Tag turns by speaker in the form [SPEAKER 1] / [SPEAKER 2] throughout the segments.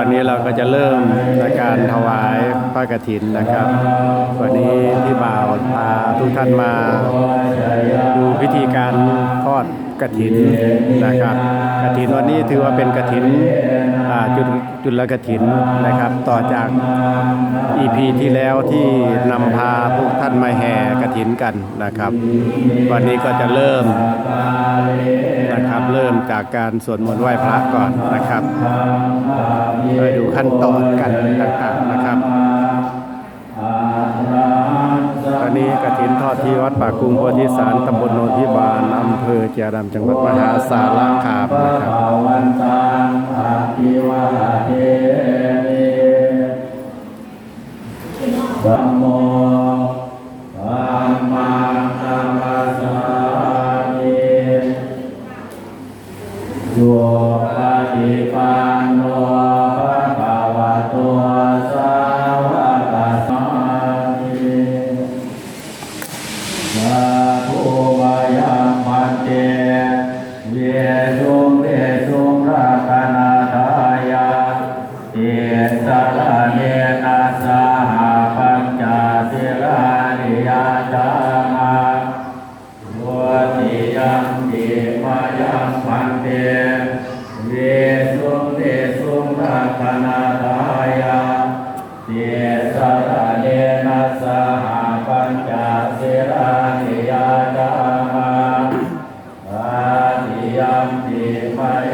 [SPEAKER 1] ตอนนี้เราก็จะเริ่มในการถวายพระกฐินนะครับ วันนี้ที่บ่าวพาทุกท่านมาดูพิธีการทอด กฐินนะครับกฐินวันนี้ถือว่าเป็นกฐินอ่าจุดจุลกฐินนะครับ ต่อจาก EP ที่แล้วที่นำพาพวกท่านมาแห่กฐินกันนะครับ วันนี้ก็จะเริ่มนะครับเริ่มจากการสวดมนต์ไหว้พระก่อนนะครับไปดูขั้นตอนกันต่างๆนะครับ ตอนนี้กฐินทอดที่วัดป่ากรุงโพธิสารตำบลโนนทิบาลอำเภอเจียรำจังหวัดมหาสารคามนะครับ
[SPEAKER 2] วันตังอาภิวาเทมิธัมโม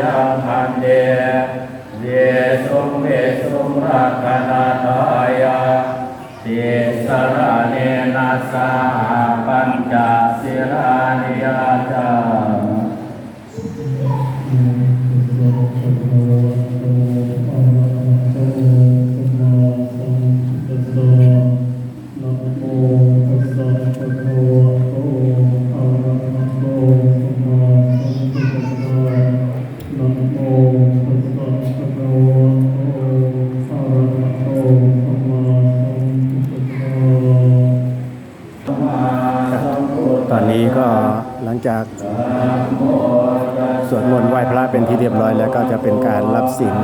[SPEAKER 2] ยังพันเดเยสุเมสุงรักนาตายาติสระเนนัสาปัญจสิรานิยาจา
[SPEAKER 1] จาก สวดมนต์ไหว้พระเป็นที่เรียบร้อยแล้วก็จะเป็นการรับศีล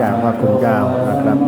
[SPEAKER 1] จากพระคุณเจ้านะครับ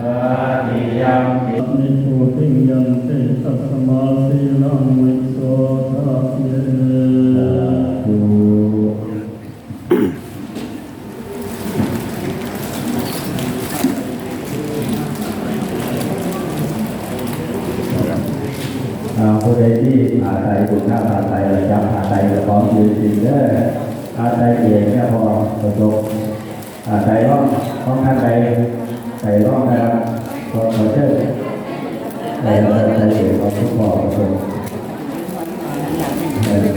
[SPEAKER 2] อาทิยัมปิ
[SPEAKER 3] นิโสติยันเตตัสมาสีลังวิโสทะเย
[SPEAKER 2] อ่าผู้ใดที่อาศัยบุญนาอาศัยระจำอาศัยกับของยืนจริงเด้ออาศัยเองแค่พอประสบอาศัยร่องของท่านใดใส่ร่องนะครับขอขอเชิญใส่ร่องอาศัยเองของทุกพ่อประสบเออ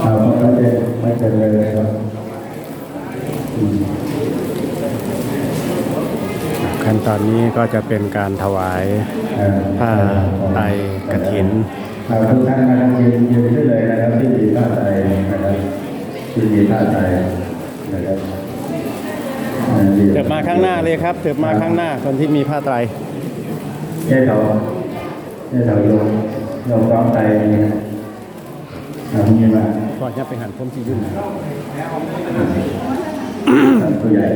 [SPEAKER 2] เอาไม่เป็นไม่เป็นเลยครับอืม
[SPEAKER 1] ขั้นตอนนี้ก็จะเป็นการถวายผ้าไตรกฐิน
[SPEAKER 2] ครับทุกท่านนะครับยืนยืนขึ้นเลยนะครับที่ดีท่าใจนะครับที่ดีท่าใจนะครับอ่ยืน
[SPEAKER 1] เถิบมาข้างหน้าเลยครับเถิบมาข้างหน้าคนที่มีผ้าไตร
[SPEAKER 2] เจ้าเราเจ้าเราโยมโยมร้องใจนี่นะทำยังไง
[SPEAKER 1] ก่อนจะไปหันผมที่ยุ่ง
[SPEAKER 2] ท่านผู้ใหญ่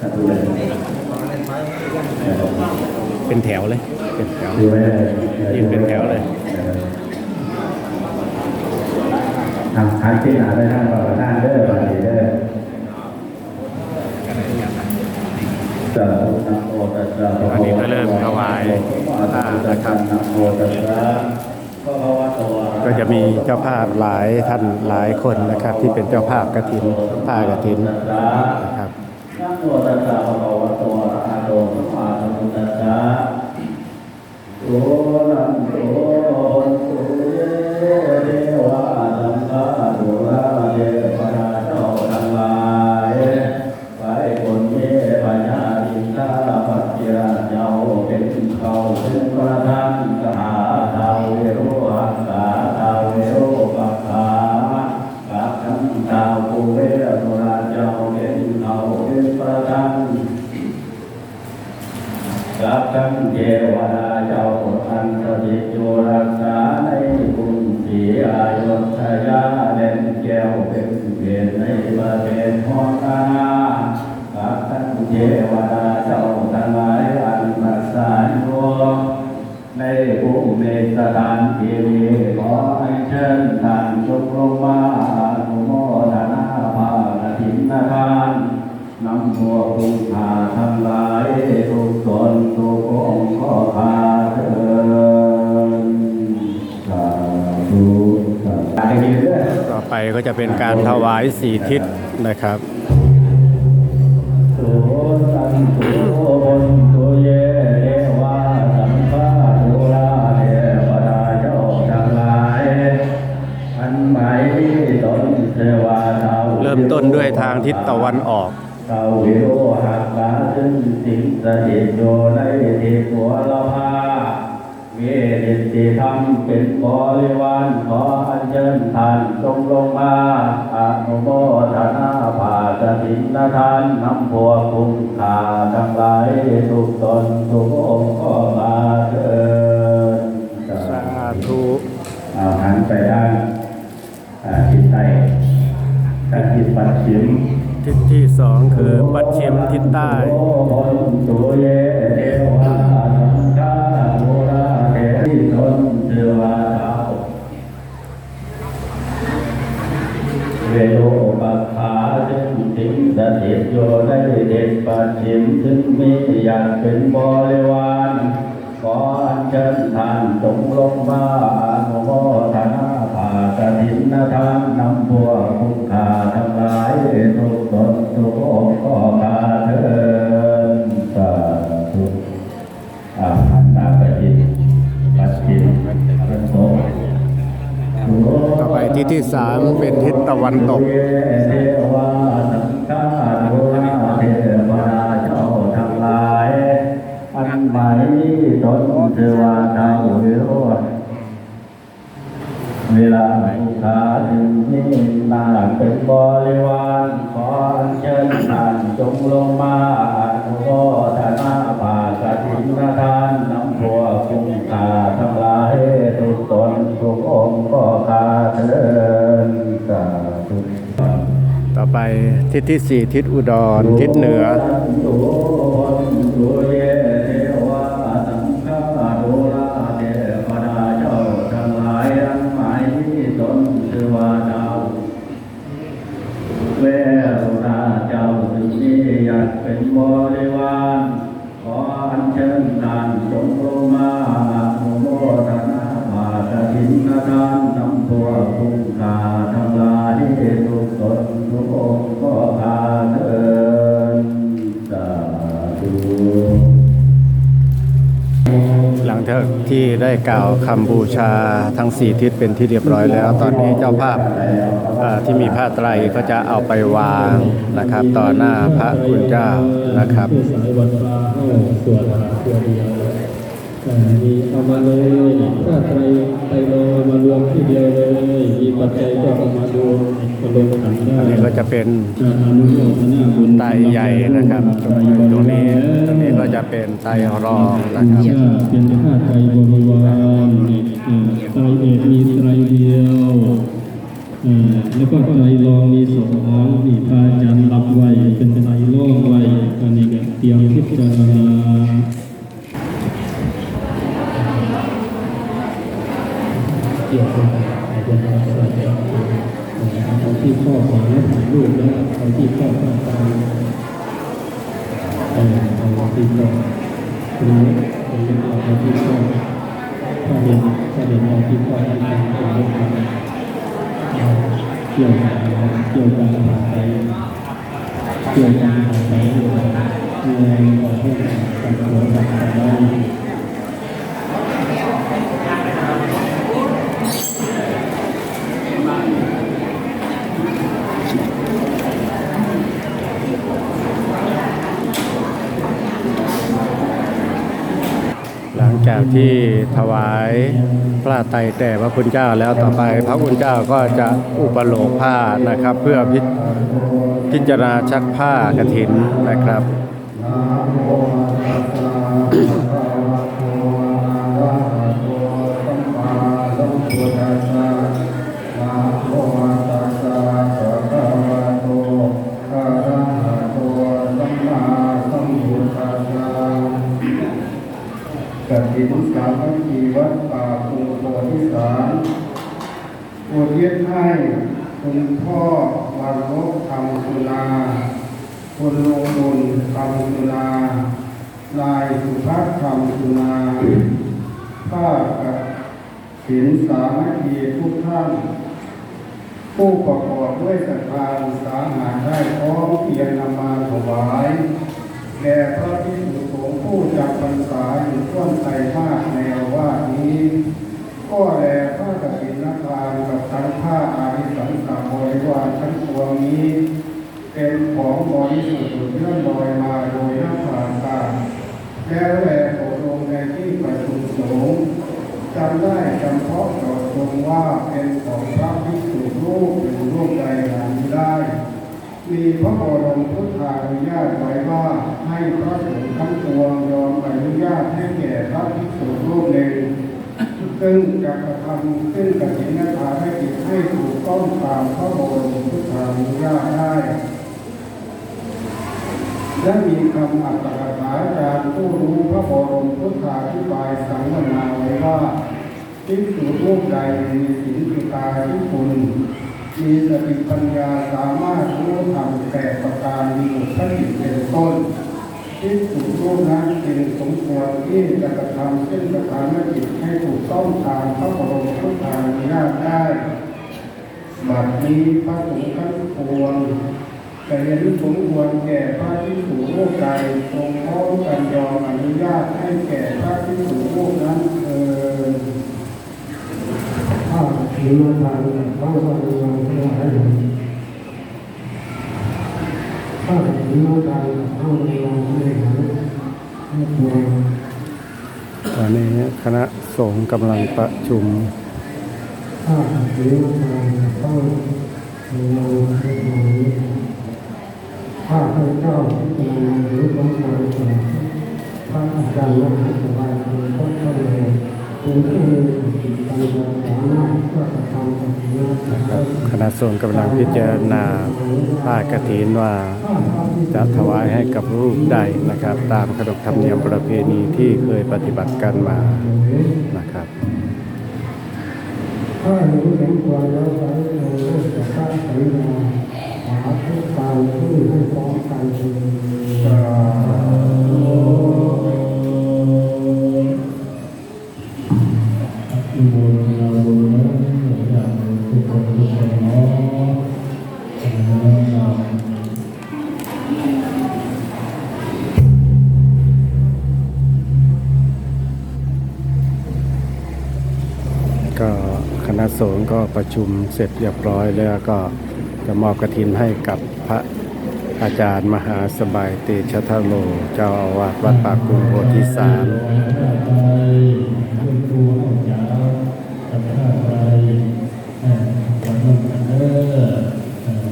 [SPEAKER 2] ท่านผู้ใหญ่
[SPEAKER 1] เป็นแถวเลย เป็นแถว
[SPEAKER 2] ดูไว้เลย
[SPEAKER 1] ยืนเป็นแถวเลย
[SPEAKER 2] ทำทานที่หนาได้ท่านประธานเด้อประธานเด้อสาธุนะโมตัสสะ
[SPEAKER 1] อันนี้ก็เริ่มถวายผ้านะครับ
[SPEAKER 2] นะโมตัสสะภะคะวะโตอรห
[SPEAKER 1] ก็จะมีเจ้าภาพหลายท่านหลายคนนะครับ ที่เป็นเจ้าภาพกฐินผ้ากฐินนะครับ
[SPEAKER 2] โมอะระหะโตสัมมาสัมพุทธัสสะโอรันโตสุเทวะสัมภะโดราดปนา ประเทศฮอกกากับทั้เทวดาเจ้าทั้งหลายอันรักษาอยู่ในภูมิสถานที่นี้ขอให้เชิญท่านจงลงมาอนุโมทนาภากฐินทานนำตัวคุณพาทั้งหลายทุกตนทุกองค์ขอพาเถิดสาธุสาธุดีเด้อ
[SPEAKER 1] ต่อไปก็จะเป็นการถวายสี่ทิศ นะครับ
[SPEAKER 2] โสตันโสบนโสเยเทวาสัมภาโุราเทวดาเจ้าทั้งหลายอันหมายที่ตนเทวาดาว
[SPEAKER 1] เริ่มต้นด้วยทางทิศตะวันออก
[SPEAKER 2] เตาวิโรหักลาซึ่งสิงสถิตโยในทิศหัวละพา เวทิติธรรมเป็นบริวารขออัญเชิญท่านจงลงมาอนุโมทนาภากฐินทานนำพวกคุ้มขาทั้งหลายทุกตนทุกองค์ขอมาเถิด
[SPEAKER 1] สาธุ
[SPEAKER 2] เอาหันไปด้านอ่าทิศใต้ด้านทิศปัจฉิม
[SPEAKER 1] ทิศที่สองคือปัดชิมทิศใต้
[SPEAKER 2] วาดาวเวโรปัสสาจึงสิงสถิตโยได้เด็ดปัจฉิมถึงมีอยากเป็นบริวารขออัญเชิญท่านจงลงมาอนุโมทนาภากฐินทานนำบัวคุณ ทิ
[SPEAKER 1] ศที่สามเป็นทิศตะวันตก
[SPEAKER 2] เทวาสังฆาโนราเทวเจ้าทั้งหลายอันหมายตนเทวาดาววิโรเวลาลูกค้าถึงนี่นาเป็นบริวารขออัญเชิญท่านจงลงมาอนุโมทนาภากฐินทานนำพวกคุ้มคาทั้งหลาย กองค์ก็คาเทินสาธุ
[SPEAKER 1] ต่อไปทิศที่สี่ทิศอุดร ทิศเหนือ
[SPEAKER 2] กล่าวคำ
[SPEAKER 1] บูชาทั้งสี่ทิศเป็นที่เรียบร้อยแล้ว ตอนนี้เจ้าภาพที่มีผ้าไตรก็จะเอาไปวางนะครับ ต่อหน้าพระคุณเจ้านะครับ
[SPEAKER 3] เข้าสวดหาตัวเดียวแต่มีเอามาเลยถ้าใครไปรอมารวมที่เดียวเลยมีปัจจัยก็เอามาดูมาลงขันได้
[SPEAKER 1] อันนี้ก็จะเป็นไตใหญ่นะครับตรงนี้ ก็จะเป็นไตรรองนะครับ
[SPEAKER 3] เป็นข้าไตรบริวารไตรเอกมีไตรเดียวแล้วก็ไตรรองมีสองนี่พระอาจารย์รับไว้เป็นไตรรองไว้อันนี้เตรียมพิจารณาเกี่ยวกับอาจจะทำอะไรเอาที่ข้อขวาถ่ายรูปแล้วเอาที่ข้อข้างซ้าย เออเอาที่ก็หรือเป็นเรื่องราวที่ก็ประเด็นประเด็นเรที่ก็ที่การเป็นเรื่องของเกี่ยวกับเกี่ยวกับหาไปเกี่ยวกับหาไปเรื่องแรงกว่าที่การตัวแบบได้
[SPEAKER 1] หลังจากที่ถวาย พระไตรแต่พระคุณเจ้าแล้วต่อไปพระคุณเจ้าก็จะอุปโลกผ้านะครับ เพื่อพิพิจารณาชักผ้ากฐินนะครับ
[SPEAKER 4] กฐินสามัคคีวัดป่าภูโพธิสารอุทิศให้คุณพ่อวันลบคำสุนาคุณลุงบุญคำสุนานายสุภัสคำสุนาข้ากฐินสามัคคีทุกท่าน ผู้ประกอบด้วยศรัทธาสาหาได้พร้อมเพียงนำมาถวาย แด่พระพิสุสงฆ์ผู้จำพรรษาอยู่ช่วงไตรมาสในอาวานี้ ก็แด่พระกฐินทานกับทั้งผ้าอาริสังสาบริวารทั้งปวงนี้ เป็นของบริสุทธิ์เลื่อนลอยมาโดยนักผ่านตาแล้วแลอบรมในที่ประชุมสงฆ์จำได้จำเพาะจดจงว่าเป็นของพระภิกษุรูปหรือรูปใดหาไม่ได้ มีพระบรมพุทธานุญาตไว้ว่าให้พระสงฆ์ทั้งปวงยอมอนุญาตให้แก่พระภิกษุรูปหนึ่งซึ่งจะกระทำซึ่งกฐินทานให้กิจให้ถูกต้องตามพระบรมพุทธานุญาตได้และมีคำอัตถกถาจารย์ผู้รู้พระบรมพุทธาธิบายสังวนาไว้ว่าภิกษุรูปใดมีศีลปิตาที่คุณ มีสติปัญญาสามารถรู้ธรรมแปดประการมีอุทธิเป็นต้นภิกษุรูปนั้นจึงสมควรที่จะกระทำซึ่งสถานกิจให้ถูกต้องตามพระบรมพุทธานุญาตได้บัดนี้พระสงฆ์ทั้งปวงแต่เห็นสมควรแก่พระที่ถูกโลกใดทรงพร้อมกันยอมอนุญาตให้แก่
[SPEAKER 1] ตอนนี้คณะสงฆ์กำลังประชุม
[SPEAKER 4] ข้าถือมาทางพระวันวันทั้งหลายข้าพเจ้าที่กำลังรู้ความหมายของพระอาจารย์มหาสบายเป็นต้นต้นเลย
[SPEAKER 1] คณะสงฆ์กำลังพิจารณาผ้ากฐินว่าจะถวายให้กับรูปใดนะครับ ตามขนบธรรมเนียมประเพณีที่เคยปฏิบัติกันมานะครับ
[SPEAKER 4] ถ้ารู้สมควรแล้วเราจะสร้างสัญญาหาทุกการที่ให้พร้อมกัน
[SPEAKER 1] ประชุมเสร็จเรียบร้อยแล้วก็จะมอบกฐินให้กับพระอาจารย์มหาสบายเตชะทะโล เจ้าอาวาสวัดปากกุงโพธิสาร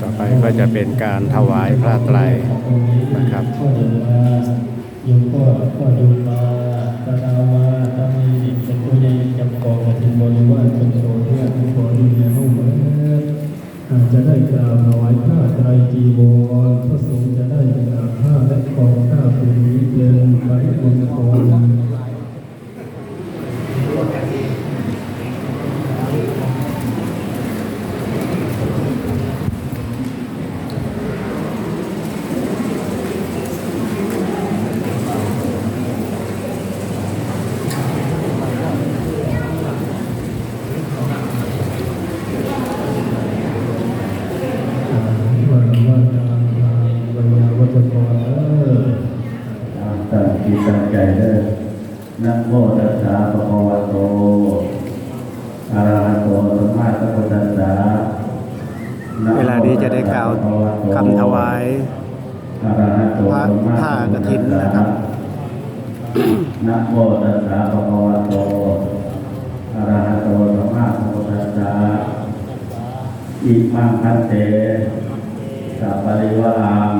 [SPEAKER 1] ต่อไปก็จะเป็นการถวายพระไตรนะครับ
[SPEAKER 3] กล่าวถวายผ้าไตรจีวรพระสงฆ์จะได้กราบผ้าและกองผ้าผืนนี้เป็นพระมงคล
[SPEAKER 1] ก
[SPEAKER 2] จิตตั้งใจเด้อนะโมตั สสะภะคะวะโตอะระหะโตสัมมาสัมพุทธัสสะนะโม
[SPEAKER 1] เวลานี้จะได้กล่าวคำถวาย
[SPEAKER 2] อะระหะโตสัมมา
[SPEAKER 1] ผ้า
[SPEAKER 2] สัมพุทธัสสะ
[SPEAKER 1] กฐินนะครับ
[SPEAKER 2] นะโมตัสสะภะคะวะโตอะระหะโตสัมมาสัมพุทธัสสะอิมังคันเตสัพปริวารัง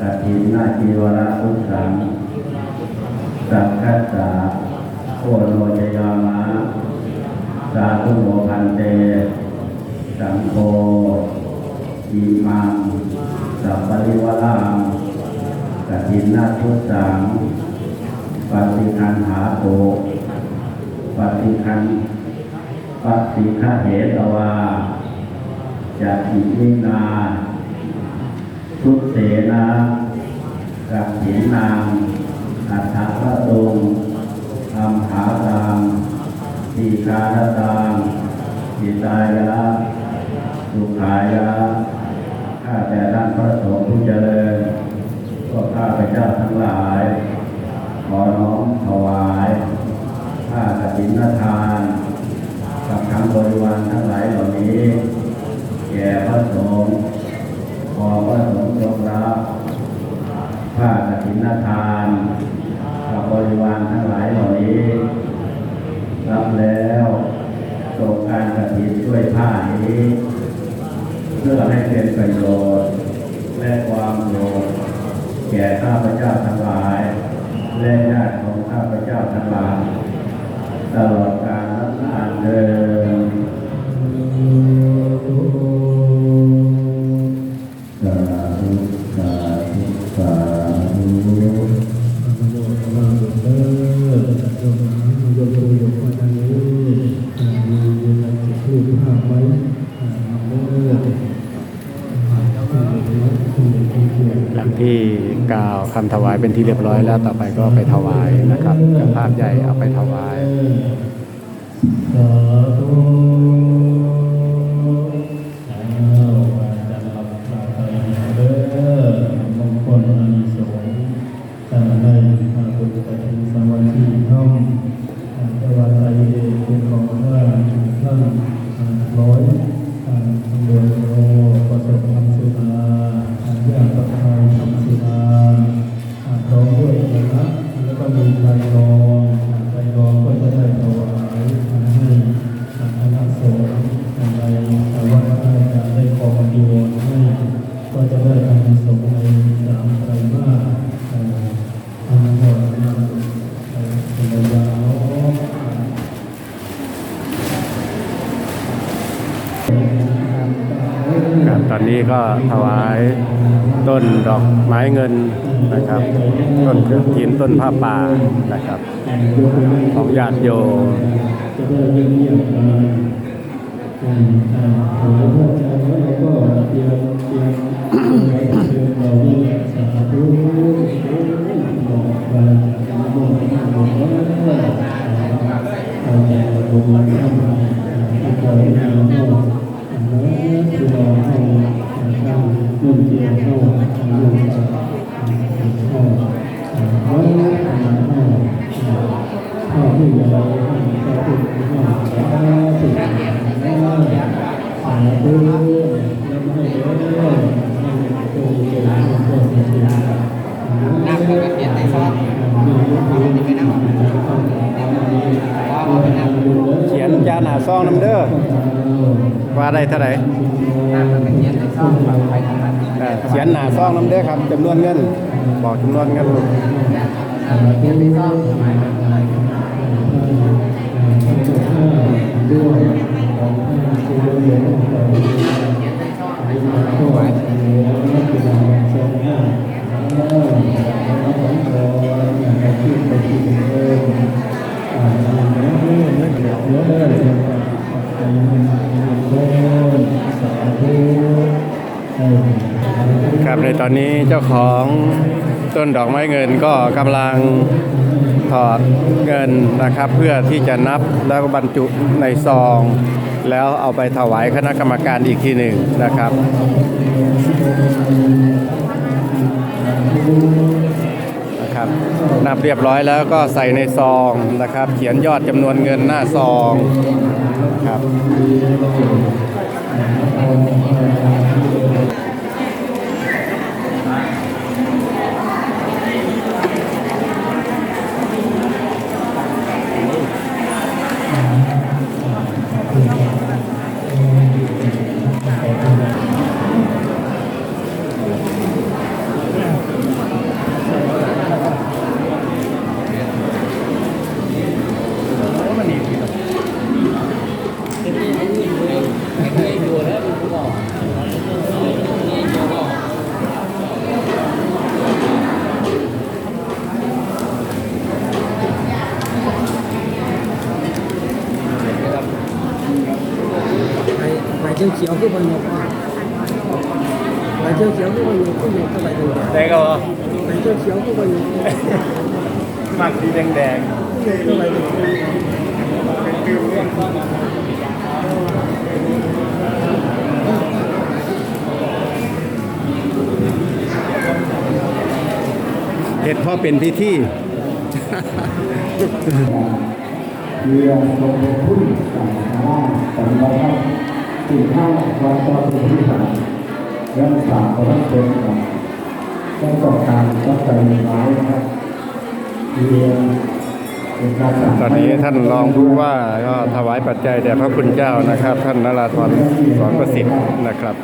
[SPEAKER 2] กฐินนาจีวระทุกสังสังคัสสะ โอโนยยามะสาธุโมพันเต สังโฆอิมังสัพปริวารังกฐินนาทุสังปฏิคันหาโตปฏิคันปฏิฆะเหตวาจะอิมินาทุเสนากัปถินางอัฏฐะตง อัมหาตังทีคารตังจิตายะสุขายะข้าแต่ท่านพระสงฆ์ผู้เจริญก็ข้าพเจ้าทั้งหลาย ขอน้อมถวายผ้ากฐินทาน กับทั้งบริวารทั้งหลายเหล่านี้แก่พระสงฆ์ขอพระสงฆ์จงรับผ้ากฐินทาน กับบริวารทั้งหลายเหล่านี้รับแล้วตกการกฐินด้วยผ้านี้ เพื่อให้เป็นประโยชน์และความโยนแก่ข้าพเจ้าทั้งหลาย และญาติของข้าพเจ้าทั้งหลายตลอด
[SPEAKER 3] ที่เรี
[SPEAKER 1] ยบร้อยแล้วต่อไปก็ไปถวายนะครับเจ้าภาพใหญ่เอาไปถวาย
[SPEAKER 3] ต้นผ้าป่าำ
[SPEAKER 1] เด้อครับจำนวนเงินบอกจำนวนเงิน
[SPEAKER 3] เจ้า
[SPEAKER 1] ของต้นดอกไม้เงินก็กำลังถอดเงินนะครับเพื่อที่จะนับแล้วบรรจุในซอง แล้วเอาไปถวายคณะกรรมการอีกทีหนึ่งนะครับ นะครับนับเรียบร้อยแล้วก็ใส่ในซองนะครับ เขียนยอดจำนวนเงินหน้าซองครับ
[SPEAKER 5] ไปไปเที่ยวเขียวคือวันยกไปเที่ยวเขียวคือวันยกคือวันยกก็ไปดู
[SPEAKER 1] ได้ก็
[SPEAKER 5] ไปเที่ยวเขียวคือวันยก
[SPEAKER 1] มากสีแดง
[SPEAKER 5] ก็ไปดู
[SPEAKER 1] ๆเห็ดพ่อเป็นพิธี
[SPEAKER 6] เรือลงพุ่นต่างหน้าสำนักสิ่งข้าวัดต่อเป็นที่สามเรื่องสามก็ต้องเป็นของต้องต่อการต้องใจไม้นะครับ
[SPEAKER 1] ตอนนี้ท่านรองผู้ว่าก็ถวายปัจจัยแด่พระคุณเจ้านะครับ ท่านนราธรสอนประสิทธิ์นะครับ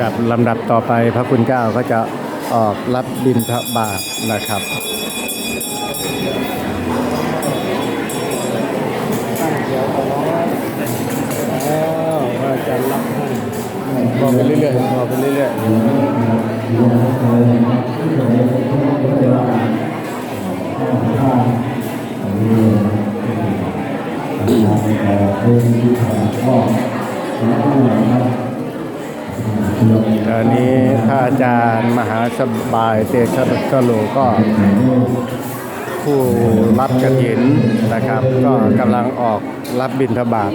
[SPEAKER 1] กับลำดับต่อไปพระคุณเจ้าก็จะออกรับบิณฑบาตนะครับแล้วอาจารย์รับให้บอกไปเรื่อยๆบอกไปเรื่อยๆ อันนี้พระอาจารย์มหาสบายเตชะกะโลก็ผู้รับกระถินนะครับ ก็กำลังออกรับบิณฑบาต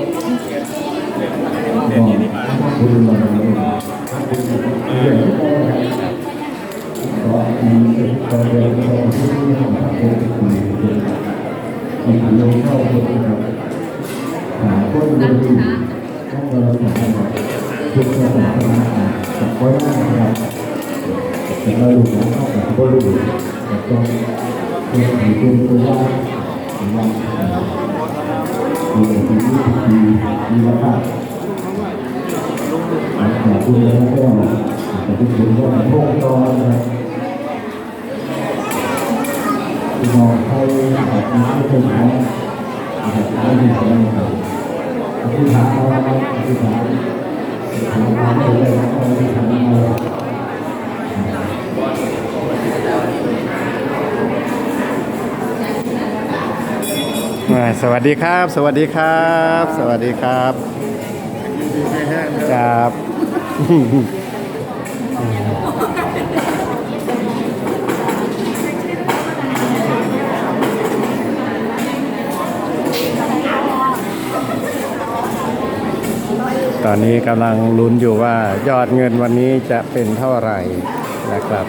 [SPEAKER 6] เราอยู่ของเข้ากับก็รู้แต่ต้องเป็นผีเป็นตัวว่าว่ามีแต่สิ่งที่ดีมีราคาขอบคุณแล้วก็ขอบคุณว่าพวกตอนนะครับมองให้แบบนี้ไม่เป็นของแบบนี้เป็นของเราอธิษฐานเอาอธิษฐานอธิษฐานเอาเลย
[SPEAKER 1] สวัสดีครับ สวัสดีครับ สวัสดีครับ ครับ ตอนนี้กำลังลุ้นอยู่ว่ายอดเงินวันนี้จะเป็นเท่าไหร่นะครับ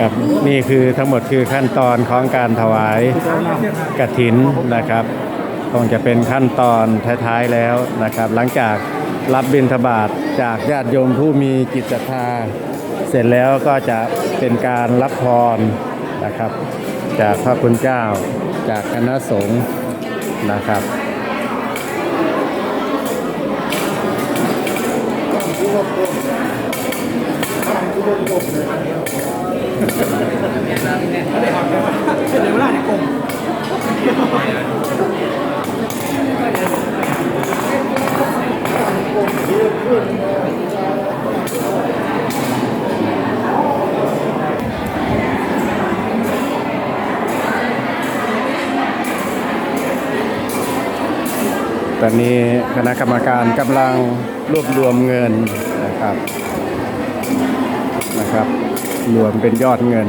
[SPEAKER 1] ครับนี่คือทั้งหมดคือขั้นตอนของการถวายกฐินนะครับคงจะเป็นขั้นตอนท้ายๆแล้วนะครับ หลังจากรับบิณฑบาตจากญาติโยมผู้มีจิตศรัทธาเสร็จแล้วก็จะเป็นการรับพรนะครับ จากพระคุณเจ้าจากคณะสงฆ์นะครับ
[SPEAKER 5] เป็น
[SPEAKER 1] ตอนนี้คณะกรรมการกำลังรวบรวมเงินนะครับนะครับ รวมเป็นยอดเงิน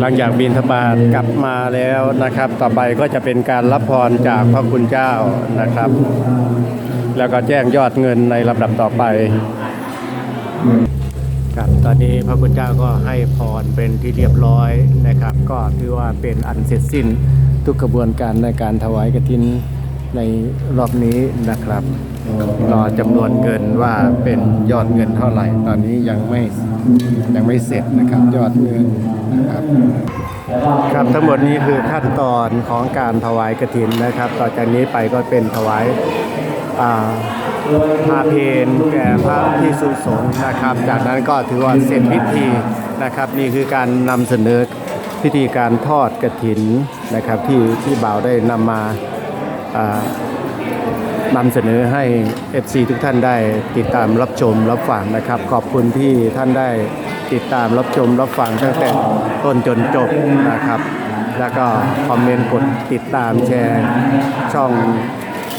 [SPEAKER 1] หลังจากบินทบาทกลับมาแล้วนะครับ ต่อไปก็จะเป็นการรับพรจากพระคุณเจ้านะครับ แล้วก็แจ้งยอดเงินในลำดับต่อไป ครับตอนนี้พระคุณเจ้าก็ให้พรเป็นที่เรียบร้อยนะครับ ก็ถือว่าเป็นอันเสร็จสิ้นทุกกระบวนการในการถวายกฐินในรอบนี้นะครับ รอจำนวนเงินว่าเป็นยอดเงินเท่าไหร่ ตอนนี้ยังไม่ยังไม่เสร็จนะครับยอดเงินนะครับครับทั้งหมดนี้คือขั้นตอนของการถวายกฐินนะครับ ต่อจากนี้ไปก็เป็นถวาย พาเพนแก่พระพิสุสงฆ์นะครับ จากนั้นก็ถือว่าเสร็จพิธีนะครับ นี่คือการนำเสนอพิธีการทอดกฐินนะครับที่ที่บ่าวได้นำมาอ่านำเสนอให้ FC ทุกท่านได้ติดตามรับชมรับฟังนะครับ ขอบคุณที่ท่านได้ติดตามรับชมรับฟังตั้งแต่ต้นจนจบนะครับ แล้วก็คอมเมนต์กดติดตามแชร์ช่อง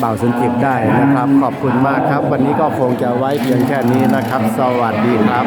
[SPEAKER 1] บ่าวสุนทิพได้นะครับ ขอบคุณมากครับ วันนี้ก็คงจะไว้เพียงแค่นี้นะครับ สวัสดีครับ